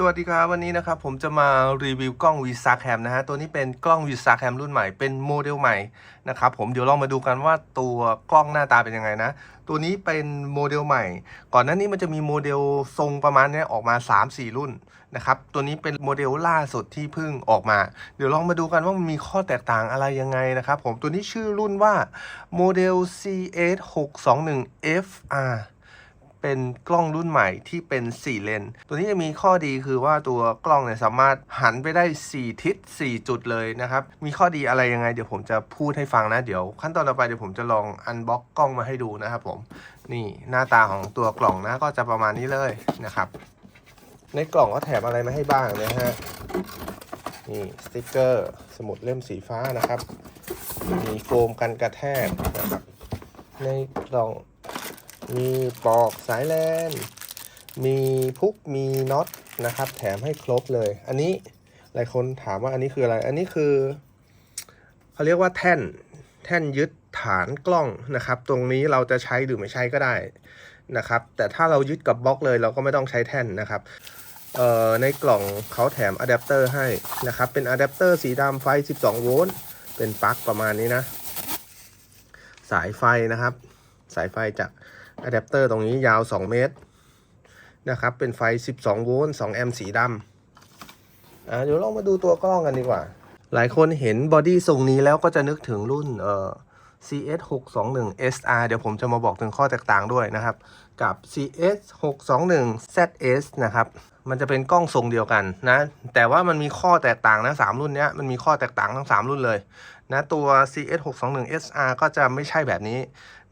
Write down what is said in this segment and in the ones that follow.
สวัสดีครับ วันนี้นะครับผมจะมารีวิวกล้อง v s a c a m นะฮะตัวนี้เป็นกล้อง v s a c a m รุ่นใหม่เป็นโมเดลใหม่นะครับผมเดี๋ยวลองมาดูกันว่าตัวกล้องหน้าตาเป็นยังไงนะ ตัวนี้เป็นโมเดลใหม่ ก่อนหน้านี้มันจะมีโมเดลทรงประมาณนี้ออกมา 3-4 รุ่นนะครับตัวนี้เป็นโมเดลล่าสุดที่เพิ่งออกมา เดี๋ยวลองมาดูกันว่ามันมีข้อแตกต่างอะไรยังไงนะครับผมตัวนี้ชื่อรุ่นว่าโมเดล CS 621 FR เป็นกล้องรุ่นใหม่ที่เป็น 4 เลน ตัวนี้จะมีข้อดีคือว่าตัวกล้องเนี่ยสามารถหันไปได้ 4 ทิศ 4 จุดเลยนะครับ มีข้อดีอะไรยังไง เดี๋ยวผมจะพูดให้ฟังนะ เดี๋ยวขั้นตอนต่อไปเดี๋ยวผมจะลองอันบ็อกกล้องมาให้ดูนะครับผม นี่หน้าตาของตัวกล่องนะก็จะประมาณนี้เลยนะครับ ในกล่องก็แถมอะไรมาให้บ้างนะฮะ นี่สติกเกอร์ สมุดเล่มสีฟ้านะครับ มีโฟมกันกระแทกนะครับ ในกล่อง มีปอกสายแลน มีพุก มีน็อตนะครับ แถมให้ครบเลย อันนี้หลายคนถามว่าอันนี้คืออะไร อันนี้คือเขาเรียกว่าแท่น แท่นยึดฐานกล้องนะครับ ตรงนี้เราจะใช้หรือไม่ใช้ก็ได้นะครับ แต่ถ้าเรายึดกับบล็อกเลยเราก็ไม่ต้องใช้แท่นนะครับเอ่อในกล่องเขาแถมอะแดปเตอร์ให้นะครับ เป็นอะแดปเตอร์สีดำไฟ 12 โวลต์ เป็นปลั๊กประมาณนี้นะ สายไฟนะครับ สายไฟจาก อะแดปเตอร์ตรงนี้ยาว 2 เมตรนะครับ เป็นไฟ 12 โวลต์ 2 แอมป์สีดำอ่าเดี๋ยวลองมาดูตัวกล้องกันดีกว่า หลายคนเห็นบอดี้ทรงนี้แล้วก็จะนึกถึงรุ่นเอ่อ CS 621 SR เดี๋ยวผมจะมาบอกถึงข้อแตกต่างด้วยนะครับ กับ CS 621 ZS นะครับ มันจะเป็นกล้องทรงเดียวกันนะ แต่ว่ามันมีข้อแตกต่างนะสามรุ่นนี้มันมีข้อแตกต่างทั้ง 3 รุ่นเลยนะตัว CS 621 SR ก็จะไม่ใช่แบบนี้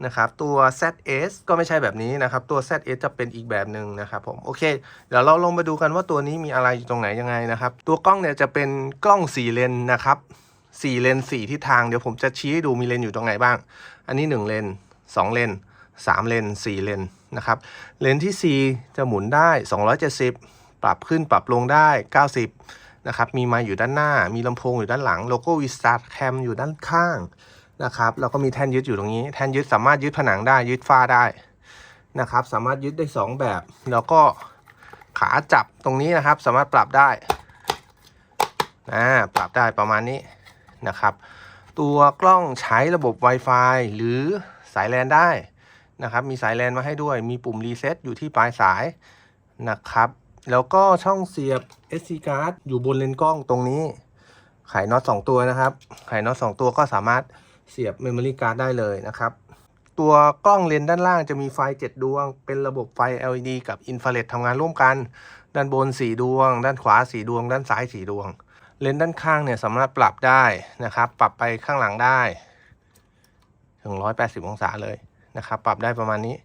นะครับตัว ZS ก็ไม่ใช่แบบนี้นะครับตัว ZS จะเป็นอีกแบบหนึ่งนะครับผมโอเค เดี๋ยวเราลงมาดูกันว่าตัวนี้มีอะไรอยู่ตรงไหนยังไงนะครับ ตัวกล้องเนี่ยจะเป็นกล้อง4เลนนะครับ4เลน4ทิศทางเดี๋ยวผมจะชี้ให้ดูมีเลนอยู่ตรงไหนบ้าง อันนี้1เลน2เลน 3 เลน 4 เลนนะครับ เลนที่ 4 จะหมุนได้ 270 ปรับขึ้นปรับลงได้ 90 นะครับ มีไมาอยู่ด้านหน้า มีลำโพงอยู่ด้านหลัง โลโก้วิสตาร์แคมอยู่ด้านข้างนะครับ แล้วก็มีแท่นยึดอยู่ตรงนี้ แท่นยึดสามารถยึดผนังได้ ยึดฝ้าได้นะครับ สามารถยึดได้ 2 แบบ แล้วก็ขาจับตรงนี้นะครับ สามารถปรับได้อ่าปรับได้ประมาณนี้นะครับ ตัวกล้องใช้ระบบ Wi-Fi หรือสายแลนได้ นะครับ มีสายแลนมาให้ด้วย มีปุ่มรีเซ็ตอยู่ที่ปลายสายนะครับ แล้วก็ช่องเสียบ SD card อยู่บนเลนส์กล้องตรงนี้ ไขน็อต2ตัวนะครับ ไขน็อต2ตัวก็สามารถเสียบ Memory Card ได้เลยนะครับ ตัวกล้องเลนส์ด้านล่างจะมีไฟ 7 ดวง เป็นระบบไฟ LED กับอินฟราเรดทำงานร่วมกัน ด้านบน 4 ดวง ด้านขวา 4 ดวง ด้านซ้าย 4 ดวง เลนส์ด้านข้างเนี่ยสามารถปรับได้นะครับ ปรับไปข้างหลังได้ ถึง 180 องศาเลย นะครับ ปรับได้ประมาณนี้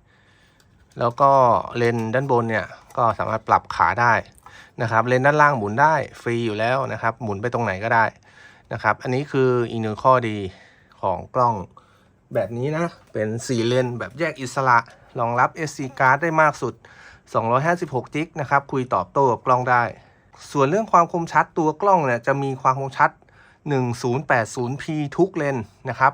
แล้วก็เลนด้านบนเนี่ยก็สามารถปรับขาได้นะครับ เลนด้านล่างหมุนได้ฟรีอยู่แล้วนะครับ หมุนไปตรงไหนก็ได้นะครับ อันนี้คืออีกหนึ่งข้อดีของกล้องแบบนี้นะ เป็น 4 เลนแบบแยกอิสระรองรับ SD card ได้มากสุด 256จิกนะครับ คุยตอบโต้กับกล้องได้ ส่วนเรื่องความคมชัดตัวกล้องเนี่ยจะมีความคมชัด 1080p ทุกเลนนะครับ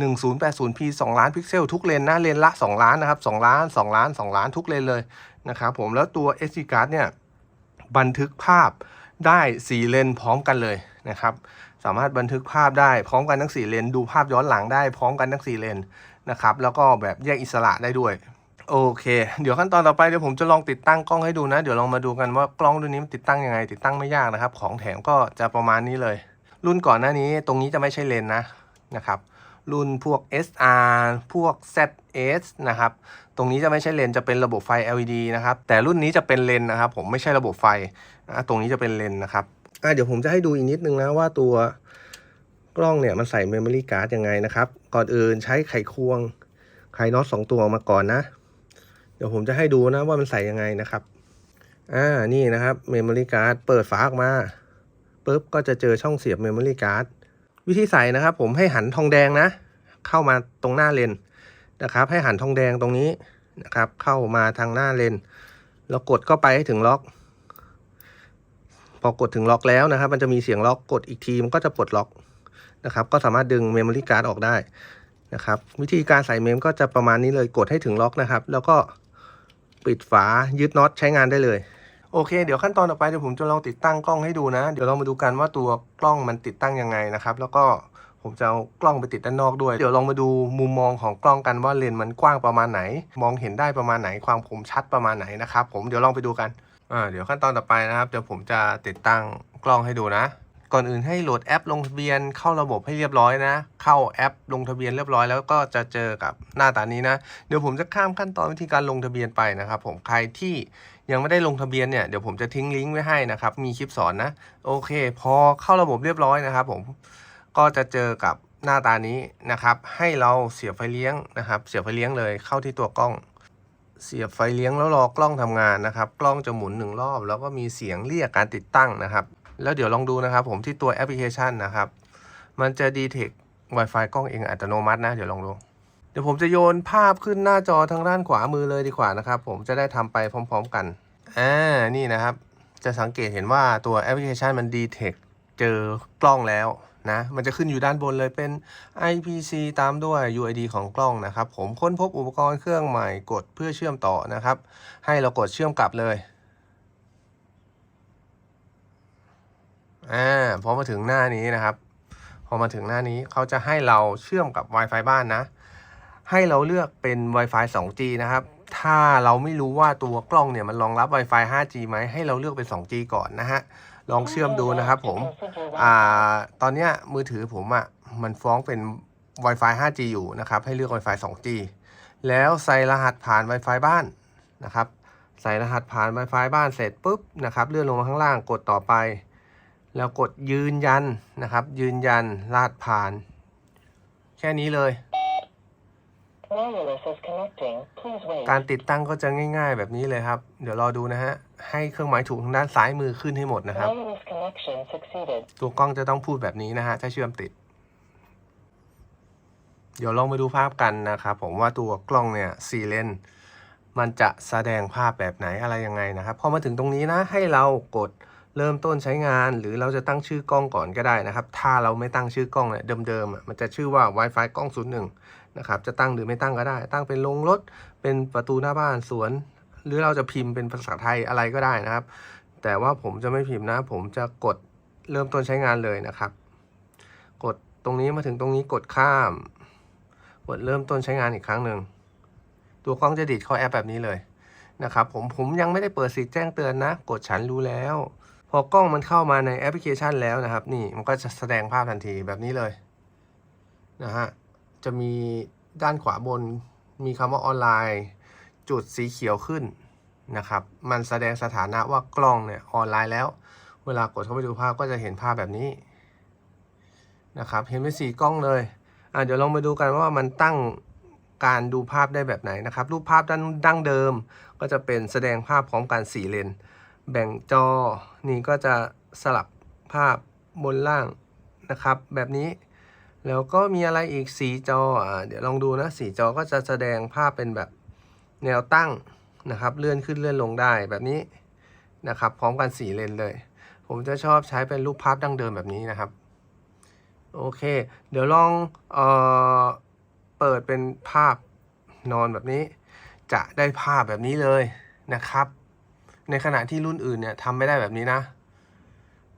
1080p 2 ล้านพิกเซลทุกเลนนะเลนละ 2 ล้านนะครับ 2 ล้าน 2 ล้าน 2 ล้านทุกเลนเลยนะครับผมแล้วตัว SD card เนี่ยบันทึกภาพได้ 4 เลนพร้อมกันเลยนะครับ สามารถบันทึกภาพได้พร้อมกันทั้ง 4 เลน ดูภาพย้อนหลังได้พร้อมกันทั้ง 4 เลนนะครับ แล้วก็แบบแยกอิสระได้ด้วย โอเค เดี๋ยวขั้นตอนต่อไปเดี๋ยวผมจะลองติดตั้งกล้องให้ดูนะ เดี๋ยวลองมาดูกันว่ากล้องรุ่นนี้มันติดตั้งยังไง ติดตั้งไม่ยากนะครับ ของแถมก็จะประมาณนี้เลย รุ่นก่อนหน้านี้ตรงนี้จะไม่ใช่เลนนะนะครับ รุ่นพวก SR พวก ZS นะครับ ตรงนี้จะไม่ใช่เลนจะเป็นระบบไฟ LED นะครับ แต่รุ่นนี้จะเป็นเลนนะครับ ผมไม่ใช่ระบบไฟ ตรงนี้จะเป็นเลนนะครับเดี๋ยวผมจะให้ดูอีกนิดนึงนะว่าตัวกล้องเนี่ยมันใส่ Memory Card ยังไงนะครับ ก่อนอื่นใช้ไขควงไขน็อตสองตัวมาก่อนนะ เดี๋ยวผมจะให้ดูนะว่ามันใส่ยังไงนะครับ อ่า นี่นะครับ Memory Card เปิดฝาออกมาปุ๊บก็จะเจอช่องเสียบ Memory Card วิธีใส่นะครับ ผมให้หันทองแดงนะ เข้ามาตรงหน้าเลนนะครับ ให้หันทองแดงตรงนี้นะครับ เข้ามาทางหน้าเลนแล้วกดเข้าไปให้ถึงล็อก พอกดถึงล็อกแล้วนะครับ มันจะมีเสียงล็อกกดอีกทีมันก็จะปลดล็อกนะครับ ก็สามารถดึง Memory Card ออกได้นะครับวิธีการใส่เมมก็จะประมาณนี้เลยกดให้ถึงล็อกนะครับ แล้วก็ปิดฝายึดน็อตใช้งานได้เลย โอเค เดี๋ยวขั้นตอนต่อไปเดี๋ยวผมจะลองติดตั้งกล้องให้ดูนะ เดี๋ยวเรามาดูกันว่าตัวกล้องมันติดตั้งยังไงนะครับ แล้วก็ผมจะเอากล้องไปติดด้านนอกด้วย เดี๋ยวลองมาดูมุมมองของกล้องกันว่าเลนส์มันกว้างประมาณไหน มองเห็นได้ประมาณไหน ความคมชัดประมาณไหนนะครับ ผมเดี๋ยวลองไปดูกัน อ่า เดี๋ยวขั้นตอนต่อไปนะครับ เดี๋ยวผมจะติดตั้งกล้องให้ดูนะ ก่อนอื่นให้โหลดแอปลงทะเบียนเข้าระบบให้เรียบร้อยนะ เข้าแอปลงทะเบียนเรียบร้อยแล้วก็จะเจอกับหน้าตานี้นะ เดี๋ยวผมจะข้ามขั้นตอนวิธีการลงทะเบียนไปนะครับผมใครที่ยังไม่ได้ลงทะเบียนเนี่ยเดี๋ยวผมจะทิ้งลิงก์ไว้ให้นะครับ มีคลิปสอนนะ โอเค พอเข้าระบบเรียบร้อยนะครับ ผมก็จะเจอกับหน้าตานี้นะครับ ให้เราเสียบไฟเลี้ยงนะครับ เสียบไฟเลี้ยงเลยเข้าที่ตัวกล้อง เสียบไฟเลี้ยงแล้วรอกล้องทำงานนะครับ กล้องจะหมุนหนึ่งรอบ แล้วก็มีเสียงเรียกการติดตั้งนะครับ แล้วเดี๋ยวลองดูนะครับผมที่ตัวแอปพลิเคชันนะครับ มันจะ detect Wi-Fi กล้องเองอัตโนมัตินะ เดี๋ยวลองดู เดี๋ยวผมจะโยนภาพขึ้นหน้าจอทางด้านขวามือเลยดีกว่านะครับผมจะได้ทำไปพร้อม ๆ กันอ่านี่นะครับ จะสังเกตเห็นว่าตัวแอปพลิเคชันมัน detect เจอกล้องแล้วนะมันจะขึ้นอยู่ด้านบนเลยเป็น IPC ตามด้วย UID ของกล้องนะครับ ผมค้นพบอุปกรณ์เครื่องใหม่กดเพื่อเชื่อมต่อนะครับ ให้เรากดเชื่อมกลับเลย อ่าพอมาถึงหน้านี้นะครับ พอมาถึงหน้านี้เขาจะให้เราเชื่อมกับ Wi-Fi บ้านนะ ให้เราเลือกเป็น Wi-Fi 2G นะครับ ถ้าเราไม่รู้ว่าตัวกล้องเนี่ยมันรองรับ Wi-Fi 5G ไหมให้เราเลือกเป็น 2G ก่อนนะฮะลองเชื่อมดูนะครับผม อ่า ตอนเนี้ยมือถือผมอะ่ะ มันฟ้องเป็น Wi-Fi 5G อยู่นะครับ ให้เลือก Wi-Fi 2G แล้วใส่รหัสผ่าน Wi-Fi บ้านนะครับ ใส่รหัสผ่าน Wi-Fi บ้านเสร็จปุ๊บนะครับ เลื่อนลงมาข้างล่างกดต่อไป แล้วกดยืนยันนะครับ ยืนยันรหัสผ่าน แค่นี้เลย Wait. การติดตั้งก็จะง่าย ๆ แบบนี้เลยครับ เดี๋ยวรอดูนะฮะ ให้เครื่องหมายถูกทางด้านซ้ายมือขึ้นให้หมดนะครับ ตัวกล้องจะต้องพูดแบบนี้นะฮะ ถ้าเชื่อมติด เดี๋ยวลองไปดูภาพกันนะครับ ผมว่าตัวกล้องเนี่ยสี่เลนมันจะแสดงภาพแบบไหนอะไรยังไงนะครับ พอมาถึงตรงนี้นะ ให้เรากด เริ่มต้นใช้งานหรือเราจะตั้งชื่อกล้องก่อนก็ได้นะครับ ถ้าเราไม่ตั้งชื่อกล้องเนี่ยเดิมๆมันจะชื่อว่า Wi-Fi กล้อง 01 นะครับ จะตั้งหรือไม่ตั้งก็ได้ ตั้งเป็นลงรถ เป็นประตูหน้าบ้านสวน หรือเราจะพิมพ์เป็นภาษาไทยอะไรก็ได้นะครับ แต่ว่าผมจะไม่พิมพ์นะ ผมจะกดเริ่มต้นใช้งานเลยนะครับ กดตรงนี้มาถึงตรงนี้กดข้าม กดเริ่มต้นใช้งานอีกครั้งหนึ่งตัวกล้องจะดีดเข้าแอปแบบนี้เลยนะครับผมผมยังไม่ได้เปิดสิทธิ์แจ้งเตือนนะ กดฉันรู้แล้ว พอกล้องมันเข้ามาในแอปพลิเคชันแล้วนะครับ นี่มันก็จะแสดงภาพทันทีแบบนี้เลยนะฮะจะมีด้านขวาบนมีคำว่าออนไลน์ จุดสีเขียวขึ้นนะครับ มันแสดงสถานะว่ากล้องเนี่ยออนไลน์แล้ว เวลากดเข้าไปดูภาพก็จะเห็นภาพแบบนี้นะครับ เห็นเป็นสีกล้องเลยอะเดี๋ยวลองมาดูกันว่ามันตั้งการดูภาพได้แบบไหนนะครับ รูปภาพด้านดั้งเดิม ก็จะเป็นแสดงภาพพร้อมกันสี่เลน แบ่งจอ นี่ก็จะสลับภาพบนล่างนะครับ แบบนี้ แล้วก็มีอะไรอีกสีจออ่าเดี๋ยวลองดูนะสีจอก็จะแสดงภาพเป็นแบบแนวตั้งนะครับ เลื่อนขึ้นเลื่อนลงได้แบบนี้นะครับ พร้อมกันสี่เลนเลย ผมจะชอบใช้เป็นรูปภาพดั้งเดิมแบบนี้นะครับ โอเค เดี๋ยวลองเออเปิดเป็นภาพนอนแบบนี้ จะได้ภาพแบบนี้เลยนะครับ ในขณะที่รุ่นอื่นเนี่ยทำไม่ได้แบบนี้นะ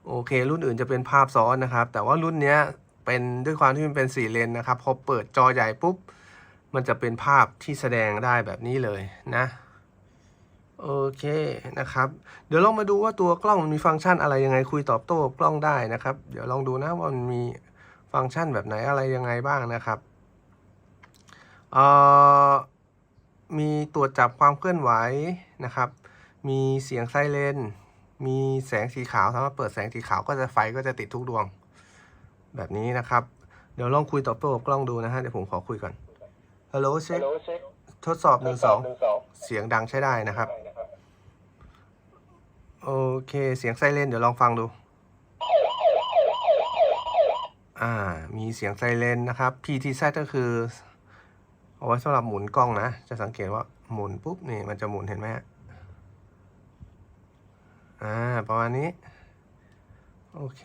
โอเค รุ่นอื่นจะเป็นภาพซ้อนนะครับ แต่ว่ารุ่นเนี้ยเป็นด้วยความที่มันเป็นสี่เลนนะครับพอเปิดจอใหญ่ปุ๊บ มันจะเป็นภาพที่แสดงได้แบบนี้เลยนะโอเคนะครับ เดี๋ยวลองมาดูว่าตัวกล้องมันมีฟังก์ชันอะไรยังไงคุยตอบโต้กับกล้องได้นะครับ เดี๋ยวลองดูนะว่ามันมีฟังก์ชันแบบไหนอะไรยังไงบ้างนะครับเอ่อมีตรวจจับความเคลื่อนไหวนะครับ มีเสียงไซเรน มีแสงสีขาวสามารถเปิดแสงสีขาวก็จะไฟก็จะติดทุกดวง แบบนี้นะครับ เดี๋ยวลองคุยตอบโต้กับกล้องดูนะฮะ เดี๋ยวผมขอคุยก่อน ฮัลโหลเช็ค Hello, check. ทดสอบหนึ่งสองเสียงดังใช้ได้นะครับ โอเค เสียงไซเรนเดี๋ยวลองฟังดู อ่า มีเสียงไซเรนนะครับ PTZ ก็คือ เอาไว้สำหรับหมุนกล้องนะ จะสังเกตว่าหมุนปุ๊บนี่มันจะหมุนเห็นไหมฮะ อ่าประมาณนี้ โอเค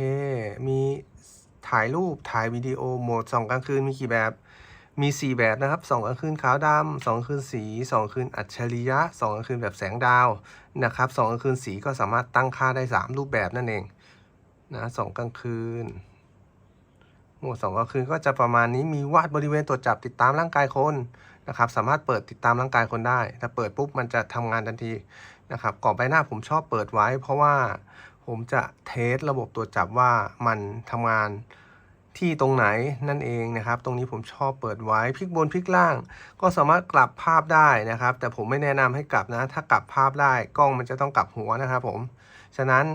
มีถ่ายรูปถ่ายวิดีโอโหมดส่องกลางคืนมีกี่แบบ มี 4 แบบนะครับ2กลางคืนขาวดำ2กลางคืนสี2กลางคืนอัจฉริยะ2กลางคืนแบบแสงดาวนะครับ2กลางคืนสีก็สามารถตั้งค่าได้ 3 รูปแบบนั่นเองนะสองกลางคืนโหมดสองกลางคืนก็จะประมาณนี้มีวาดบริเวณตรวจจับติดตามร่างกายคน นะครับสามารถเปิดติดตามร่างกายคนได้ถ้าเปิดปุ๊บมันจะทำงานทันทีนะครับกรอบใบหน้าผมชอบเปิดไว้ เพราะว่าผมจะเทสระบบตรวจจับว่ามันทำงานที่ตรงไหนนั่นเองนะครับ ตรงนี้ผมชอบเปิดไว้พลิกบนพลิกล่าง ก็สามารถกลับภาพได้นะครับ แต่ผมไม่แนะนำให้กลับนะ ถ้ากลับภาพได้กล้องมันจะต้องกลับหัวนะครับผมฉะนั้น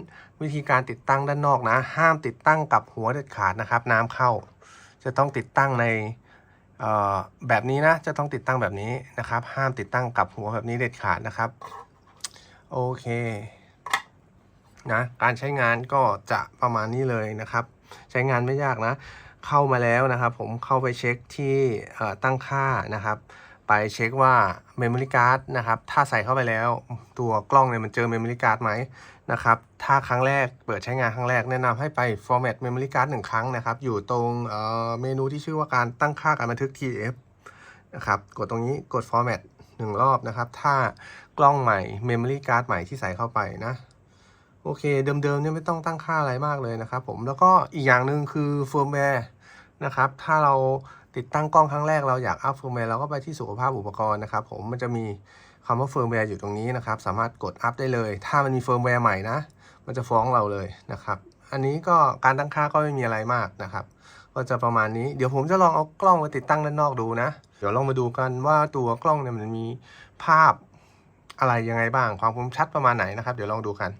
วิธีการติดตั้งด้านนอกนะ ห้ามติดตั้งกลับหัวเด็ดขาดนะครับ น้ำเข้า จะต้องติดตั้งใน แบบนี้นะจะต้องติดตั้งแบบนี้นะครับ ห้ามติดตั้งกับหัวแบบนี้เด็ดขาดนะครับ โอเคนะการใช้งานก็จะประมาณนี้เลยนะครับ ใช้งานไม่ยากนะ เข้ามาแล้วนะครับ ผมเข้าไปเช็คที่ตั้งค่านะครับ ไปเช็คว่า Memory Card นะครับ ถ้าใส่เข้าไปแล้ว ตัวกล้องเนี่ยมันเจอ Memory Card ไหม นะครับ ถ้าครั้งแรกเปิดใช้งานครั้งแรกแนะนำให้ไป Format Memory Card หนึ่งครั้งนะครับ อยู่ตรงเเมนูที่ชื่อว่าการตั้งค่าการบันทึก TF นะครับ กดตรงนี้กด Format หนึ่งรอบนะครับ ถ้ากล้องใหม่ Memory Card ใหม่ที่ใส่เข้าไปนะ โอเค เดิมๆเนี่ยไม่ต้องตั้งค่าอะไรมากเลยนะครับผม แล้วก็อีกอย่างหนึ่งคือเฟิร์มแวร์นะครับ ถ้าเราติดตั้งกล้องครั้งแรกเราอยากอัพเฟิร์มแวร์เราก็ไปที่สุขภาพอุปกรณ์นะครับผม มันจะมี คำว่าเฟิร์มแวร์อยู่ตรงนี้นะครับ สามารถกดอัพได้เลย ถ้ามันมีเฟิร์มแวร์ใหม่นะ มันจะฟ้องเราเลยนะครับ อันนี้ก็การตั้งค่าก็ไม่มีอะไรมากนะครับ ก็จะประมาณนี้ เดี๋ยวผมจะลองเอากล้องมาติดตั้งด้านนอกดูนะ เดี๋ยวลองมาดูกันว่าตัวกล้องเนี่ยมันมีภาพอะไรยังไงบ้าง ความคมชัดประมาณไหนนะครับ เดี๋ยวลองดูกัน